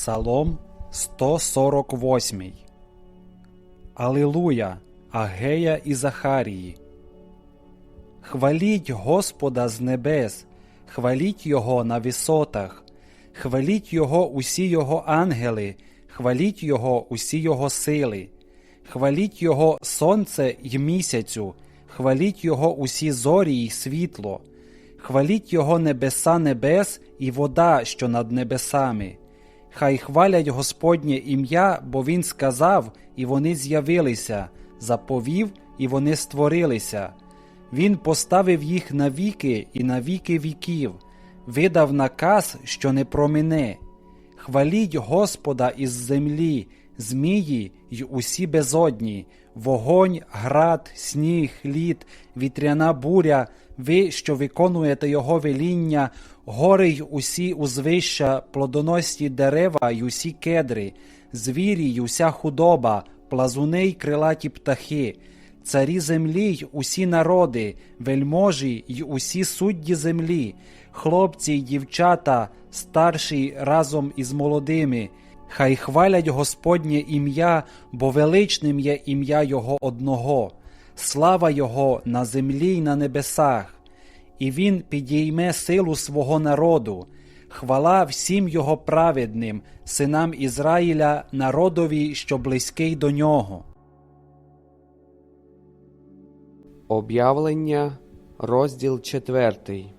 Псалом 148. Алилуя, Агея і Захарії. Хваліть Господа з небес, хваліть Його на висотах, хваліть Його усі Його ангели, хваліть Його усі Його сили, хваліть Його сонце й місяцю, хваліть Його усі зорі й світло, хваліть Його небеса небес і вода, що над небесами. Хай хвалять Господнє ім'я, бо Він сказав, і вони з'явилися, заповів, і вони створилися. Він поставив їх на віки і на віки віків, видав наказ, що не промине. Хваліть Господа із землі, змії й усі безодні, вогонь, град, сніг, лід, вітряна буря, ви, що виконуєте Його веління, гори й усі узвища, плодоносні дерева й усі кедри, звірі й уся худоба, плазуни й крилаті птахи, царі землі й усі народи, вельможі й усі судді землі, хлопці й дівчата, старші разом із молодими. Хай хвалять Господнє ім'я, бо величним є ім'я Його одного, слава Його на землі й на небесах, і Він підійме силу свого народу, хвала всім Його праведним, синам Ізраїля, народові, що близький до нього. Об'явлення, розділ четвертий.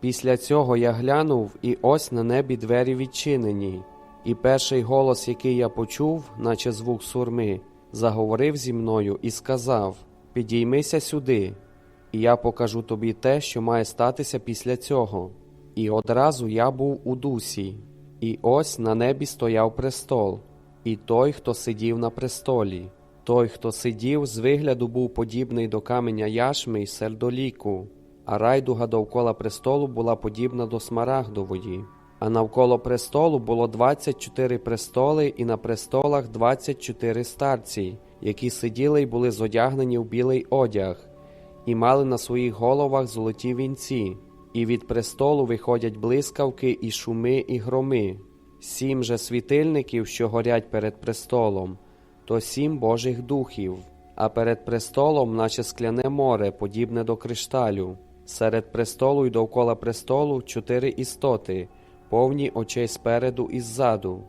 Після цього я глянув, і ось на небі двері відчинені, і перший голос, який я почув, наче звук сурми, заговорив зі мною і сказав: Підіймися сюди, і я покажу тобі те, що має статися після цього. І одразу я був у дусі, і ось на небі стояв престол, і той, хто сидів на престолі. Той, хто сидів, з вигляду був подібний до каменя яшми й сердоліку, а райдуга довкола престолу була подібна до смарагдової. А навколо престолу було 24 престоли, і на престолах 24 старці, які сиділи й були зодягнені в білий одяг, і мали на своїх головах золоті вінці, і від престолу виходять блискавки, і шуми, і громи, сім же світильників, що горять перед престолом то сім Божих духів, а перед престолом, наче скляне море, подібне до кришталю, серед престолу й довкола престолу чотири істоти, повні очей спереду і ззаду.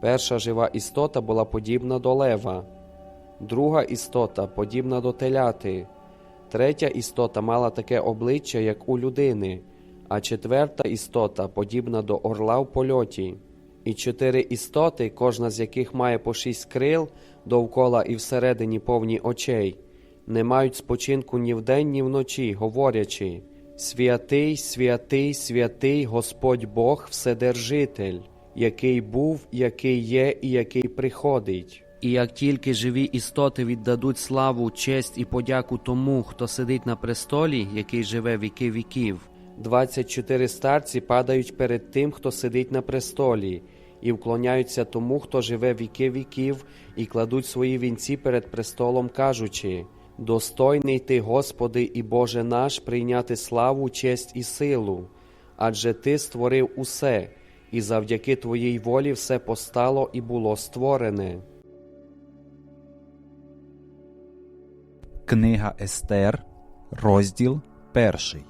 Перша жива істота була подібна до лева, друга істота подібна до теляти, третя істота мала таке обличчя, як у людини, а четверта істота подібна до орла в польоті. І чотири істоти, кожна з яких має по шість крил довкола і всередині повні очей, не мають спочинку ні вдень, ні вночі, говорячи Святий, святий, святий Господь Бог Вседержитель, який був, який є і який приходить. І як тільки живі істоти віддадуть славу, честь і подяку тому, хто сидить на престолі, який живе віки віків. 24 старці падають перед тим, хто сидить на престолі, і вклоняються тому, хто живе віки віків, і кладуть свої вінці перед престолом, кажучи: Достойний ти, Господи і Боже наш, прийняти славу, честь і силу, адже Ти створив усе, і завдяки Твоїй волі все постало і було створене. Книга Естер, розділ перший.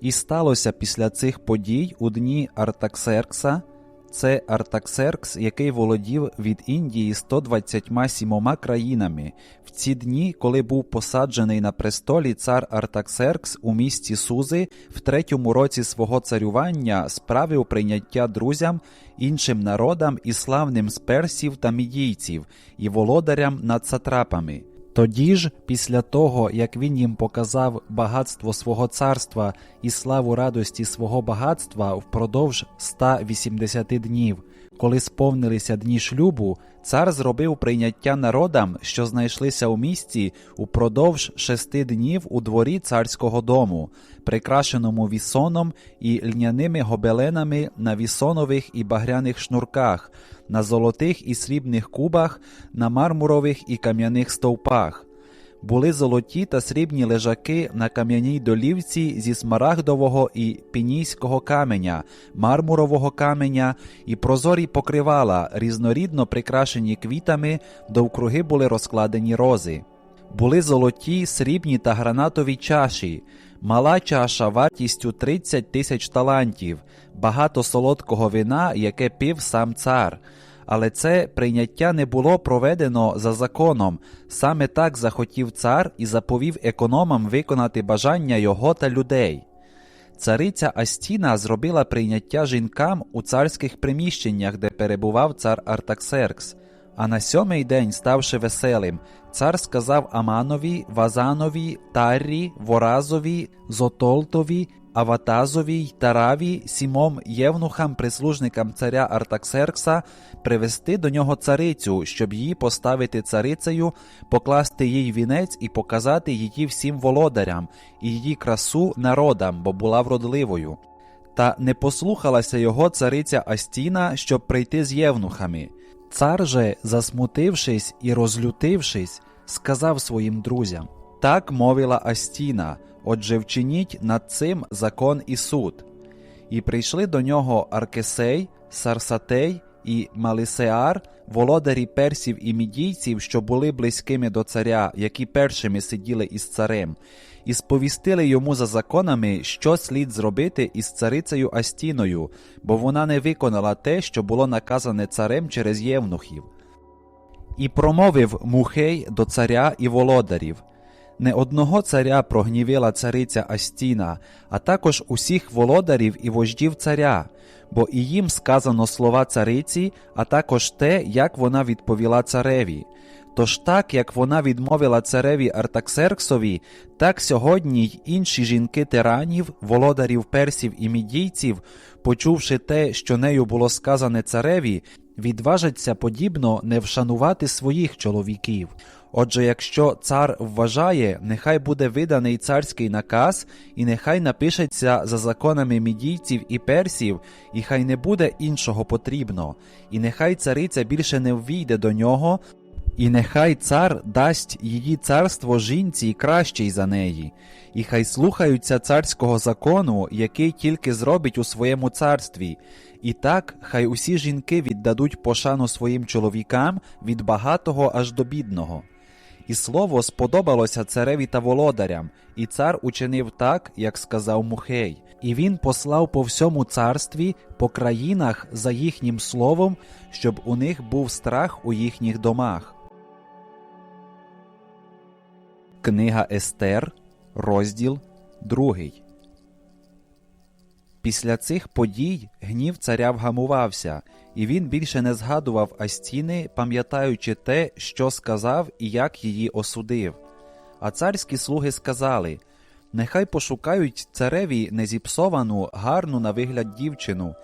І сталося після цих подій у дні Артаксеркса, це Артаксеркс, який володів від Індії 127 країнами, в ці дні, коли був посаджений на престолі цар Артаксеркс у місті Сузи, в третьому році свого царювання справив прийняття друзям, іншим народам і славним з персів та мідійців, і володарям над сатрапами. Тоді ж, після того, як він їм показав багатство свого царства і славу радості свого багатства впродовж 180 днів, коли сповнилися дні шлюбу, цар зробив прийняття народам, що знайшлися у місті, упродовж шести днів у дворі царського дому, прикрашеному вісоном і льняними гобеленами на вісонових і багряних шнурках, на золотих і срібних кубах, на мармурових і кам'яних стовпах. були золоті та срібні лежаки на кам'яній долівці зі смарагдового і пінійського каменя, мармурового каменя і прозорі покривала, різнорідно прикрашені квітами, довкруги були розкладені рози. Були золоті, срібні та гранатові чаші, мала чаша вартістю 30 тисяч талантів, багато солодкого вина, яке пив сам цар. Але це прийняття не було проведено за законом. Саме так захотів цар і заповів економам виконати бажання його та людей. Цариця Астіна зробила прийняття жінкам у царських приміщеннях, де перебував цар Артаксеркс. А на сьомий день, ставши веселим, цар сказав Аманові, Вазанові, Таррі, Воразові, Зотолтові, Аватазові Тараві, сімом євнухам, прислужникам царя Артаксеркса, привести до нього царицю, щоб її поставити царицею, покласти їй вінець і показати її всім володарям, і її красу народам, бо була вродливою. Та не послухалася його цариця Астіна, щоб прийти з євнухами. Цар же, засмутившись і розлютившись, сказав своїм друзям: Так мовила Астіна, отже, вчиніть над цим закон і суд. І прийшли до нього Аркесей, Сарсатей і Малисеар, володарі персів і мідійців, що були близькими до царя, які першими сиділи із царем, і сповістили йому за законами, що слід зробити із царицею Астіною, бо вона не виконала те, що було наказане царем через євнухів. І промовив Мухей до царя і володарів. Не одного царя прогнівила цариця Астіна, а також усіх володарів і вождів царя, бо і їм сказано слова цариці, а також те, як вона відповіла цареві. Тож так, як вона відмовила цареві Артаксерксові, так сьогодні й інші жінки тиранів, володарів персів і мідійців, почувши те, що нею було сказане цареві, відважаться подібно не вшанувати своїх чоловіків. Отже, якщо цар вважає, нехай буде виданий царський наказ, і нехай напишеться за законами мідійців і персів, і хай не буде іншого потрібно, і нехай цариця більше не ввійде до нього, і нехай цар дасть її царство жінці кращій за неї, і хай слухаються царського закону, який тільки зробить у своєму царстві. І так, хай усі жінки віддадуть пошану своїм чоловікам від багатого аж до бідного. І слово сподобалося цареві та володарям, і цар учинив так, як сказав Мухей. І він послав по всьому царстві, по країнах за їхнім словом, щоб у них був страх у їхніх домах. Книга Естер, розділ 2. Після цих подій гнів царя вгамувався, і він більше не згадував Астіни, пам'ятаючи те, що сказав і як її осудив. А царські слуги сказали Нехай пошукають цареві незіпсовану, гарну на вигляд дівчину,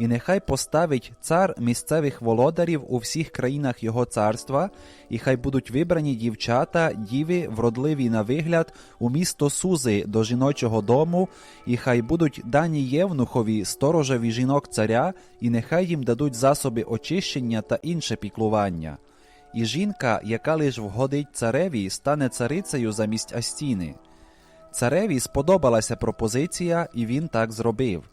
і нехай поставить цар місцевих володарів у всіх країнах його царства, і хай будуть вибрані дівчата, діви, вродливі на вигляд, у місто Сузи до жіночого дому, і хай будуть дані євнухові сторожеві жінок царя, і нехай їм дадуть засоби очищення та інше піклування. І жінка, яка лиш вгодить цареві, стане царицею замість Астіни. Цареві сподобалася пропозиція, і він так зробив.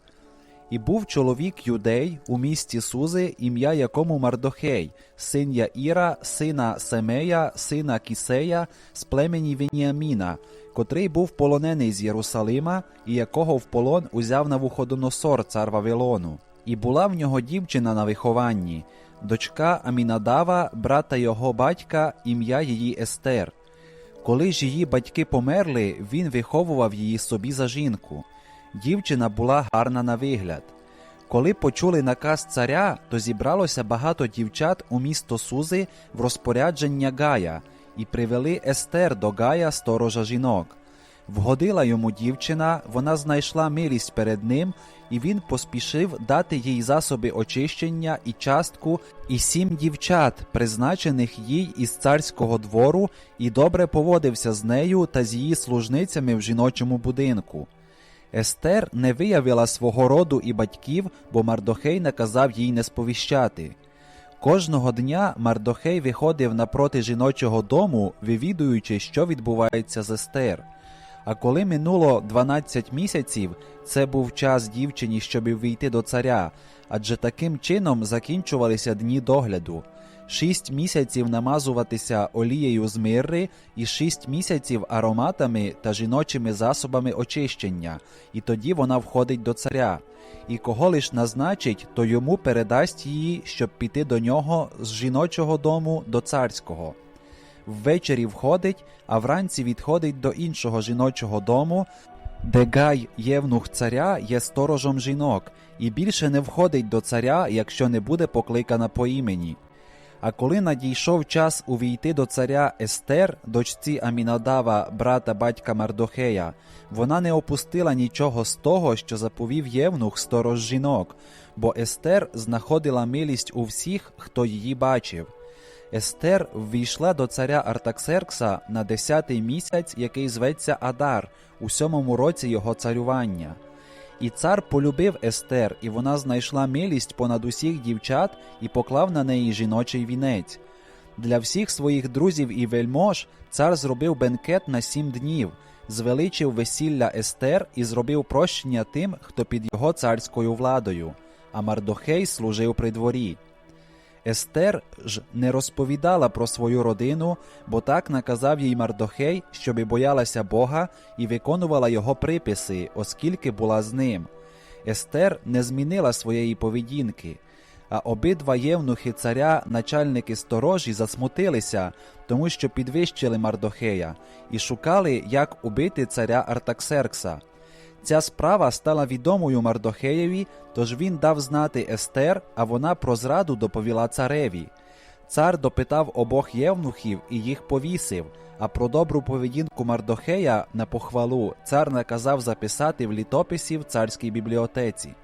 І був чоловік юдей у місті Сузи, ім'я якому Мардохей, син Яїра, сина Семея, сина Кісея, з племені Веніаміна, котрий був полонений з Єрусалима, і якого в полон узяв Навуходоносор, цар Вавилону. І була в нього дівчина на вихованні, дочка Амінадава, брата його батька, ім'я її Естер. Коли ж її батьки померли, він виховував її собі за жінку. Дівчина була гарна на вигляд. Коли почули наказ царя, то зібралося багато дівчат у місто Сузи в розпорядження Гая і привели Естер до Гая сторожа жінок. Вгодила йому дівчина, вона знайшла милість перед ним, і він поспішив дати їй засоби очищення і частку, і сім дівчат, призначених їй із царського двору, і добре поводився з нею та з її служницями в жіночому будинку. Естер не виявила свого роду і батьків, бо Мардохей наказав їй не сповіщати. Кожного дня Мардохей виходив напроти жіночого дому, вивідуючи, що відбувається з Естер. А коли минуло 12 місяців, це був час дівчині, щоб війти до царя, адже таким чином закінчувалися дні догляду. Шість місяців намазуватися олією з мирри і шість місяців ароматами та жіночими засобами очищення, і тоді вона входить до царя. І кого лиш назначить, то йому передасть її, щоб піти до нього з жіночого дому до царського. Ввечері входить, а вранці відходить до іншого жіночого дому, де Гай, євнух царя, є сторожом жінок, і більше не входить до царя, якщо не буде покликана по імені. А коли надійшов час увійти до царя Естер, дочці Амінадава, брата батька Мардохея, вона не опустила нічого з того, що заповів євнух сторож жінок, бо Естер знаходила милість у всіх, хто її бачив. Естер ввійшла до царя Артаксеркса на десятий місяць, який зветься Адар, у сьомому році його царювання. І цар полюбив Естер, і вона знайшла милість понад усіх дівчат і поклав на неї жіночий вінець. Для всіх своїх друзів і вельмож цар зробив бенкет на сім днів, звеличив весілля Естер і зробив прощення тим, хто під його царською владою, а Мардохей служив при дворі. Естер ж не розповідала про свою родину, бо так наказав їй Мардохей, щоби боялася Бога і виконувала його приписи, оскільки була з ним. Естер не змінила своєї поведінки, а обидва євнухи царя, начальники сторожі, засмутилися, тому що підвищили Мардохея, і шукали, як убити царя Артаксеркса. Ця справа стала відомою Мардохеєві, тож він дав знати Естер, а вона про зраду доповіла цареві. Цар допитав обох євнухів і їх повісив, а про добру поведінку Мардохея на похвалу цар наказав записати в літописі в царській бібліотеці.